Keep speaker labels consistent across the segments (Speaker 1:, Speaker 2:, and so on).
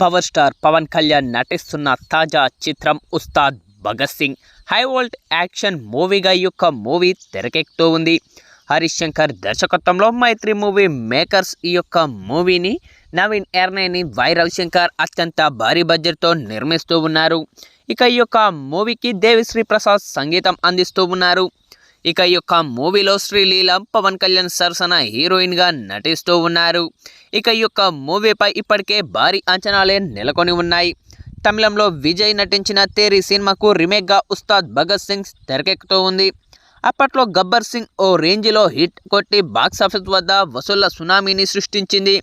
Speaker 1: Power star Pawan Kalyan నటిస్తున్న తాజా చిత్రం Ustaad Bhagat Singh. High voltage action మూవీగా ఈ యొక్క మూవీ తెరకెక్కుతూ ఉంది. హరీష్ శంకర్ దర్శకత్వంలో మైత్రి మూవీ మేకర్స్ ఈ యొక్క మూవీని నవీన్ ఎర్నేని వై రవిశంకర్ అత్యంత భారీ బడ్జెట్తో నిర్మిస్తూ ఉన్నారు. ఇక ఈ యొక్క మూవీకి దేవిశ్రీ ప్రసాద్ సంగీతం అందిస్తూ ఉన్నారు. ఇక ఈ యొక్క మూవీలో శ్రీలీల పవన్ కళ్యాణ్ సరసన హీరోయిన్గా నటిస్తూ ఉన్నారు. ఇక ఈ యొక్క మూవీపై ఇప్పటికే భారీ అంచనాలే నెలకొని ఉన్నాయి. తమిళంలో విజయ్ నటించిన తేరీ సినిమాకు రీమేక్గా ఉస్తాద్ భగత్ సింగ్ తెరకెక్కుతూ ఉంది. అప్పట్లో గబ్బర్ సింగ్ ఓ రేంజ్లో హిట్ కొట్టి బాక్సాఫీస్ వద్ద వసూళ్ళ సునామీని సృష్టించింది.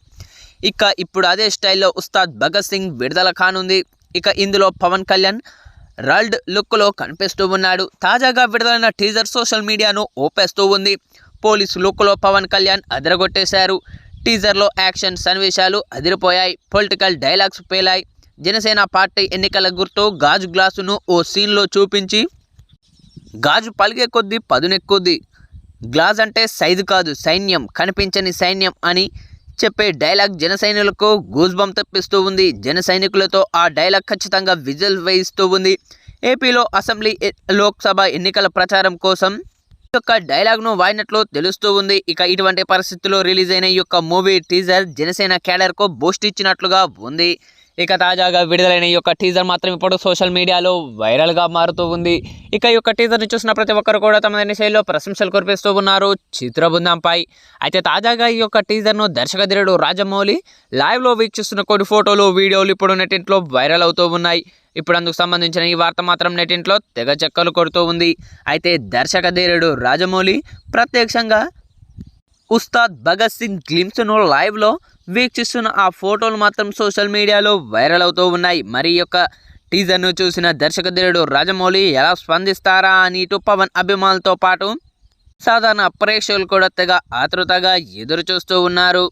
Speaker 1: ఇక ఇప్పుడు అదే స్టైల్లో ఉస్తాద్ భగత్ సింగ్ విడుదల కానుంది. ఇక ఇందులో పవన్ కళ్యాణ్ రల్డ్ లుక్లో కనిపిస్తూ ఉన్నాడు. తాజాగా విడుదలైన టీజర్ సోషల్ మీడియాను ఓపేస్తూ ఉంది. పోలీస్ లుక్లో పవన్ కళ్యాణ్ అదరగొట్టేశారు. టీజర్లో యాక్షన్ సన్నివేశాలు అదిరిపోయాయి. పొలిటికల్ డైలాగ్స్ పేలాయి. జనసేన పార్టీ ఎన్నికల గుర్తు గాజు గ్లాసును ఓ సీన్లో చూపించి గాజు పలిగే కొద్దీ పదునెక్కుద్ది. గ్లాస్ అంటే సైజు కాదు సైన్యం. కనిపించని సైన్యం అని చెప్పే డైలాగ్ జన సైనికులకు గూజ్బం తెప్పిస్తూ ఉంది. జన సైనికులతో ఆ డైలాగ్ ఖచ్చితంగా విజువల్ వేయిస్తూ ఉంది. ఏపీలో అసెంబ్లీ లోక్సభ ఎన్నికల ప్రచారం కోసం యొక్క డైలాగ్ను వాడినట్లు తెలుస్తూ ఉంది. ఇక ఇటువంటి పరిస్థితుల్లో రిలీజ్ అయిన ఈ యొక్క మూవీ టీజర్ జనసేన క్యాడర్కు బూస్ట్ ఇచ్చినట్లుగా ఉంది. ఇక తాజాగా విడుదలైన ఈ యొక్క టీజర్ మాత్రం ఇప్పుడు సోషల్ మీడియాలో వైరల్గా మారుతూ ఉంది. ఇక ఈ యొక్క టీజర్ని చూసిన ప్రతి ఒక్కరు కూడా తమ శైలిలో ప్రశంసలు కురిపిస్తూ ఉన్నారు. చిత్రబృందంపై అయితే తాజాగా ఈ యొక్క టీజర్ను దర్శకధీరుడు రాజమౌళి లైవ్లో వీక్షిస్తున్న కొన్ని ఫోటోలు వీడియోలు ఇప్పుడు నెటింట్లో వైరల్ అవుతూ ఉన్నాయి. ఇప్పుడు అందుకు సంబంధించిన ఈ వార్త మాత్రం నెటింట్లో తెగ చెక్కలు కొడుతూ ఉంది. అయితే దర్శకధీరుడు రాజమౌళి ప్రత్యక్షంగా ఉస్తాద్ భగత్ సింగ్ గ్లిమ్స్ను లైవ్లో వీక్షిస్తున్న ఆ ఫోటోలు మాత్రం సోషల్ మీడియాలో వైరల్ అవుతూ ఉన్నాయి. మరి యొక్క టీజర్ను చూసిన దర్శకధీరుడు రాజమౌళి ఎలా స్పందిస్తారా అని ఇటు పవన్ అభిమానులతో పాటు సాధారణ ప్రేక్షకులు కూడా తెగ ఆతృతగా ఎదురు చూస్తూ ఉన్నారు.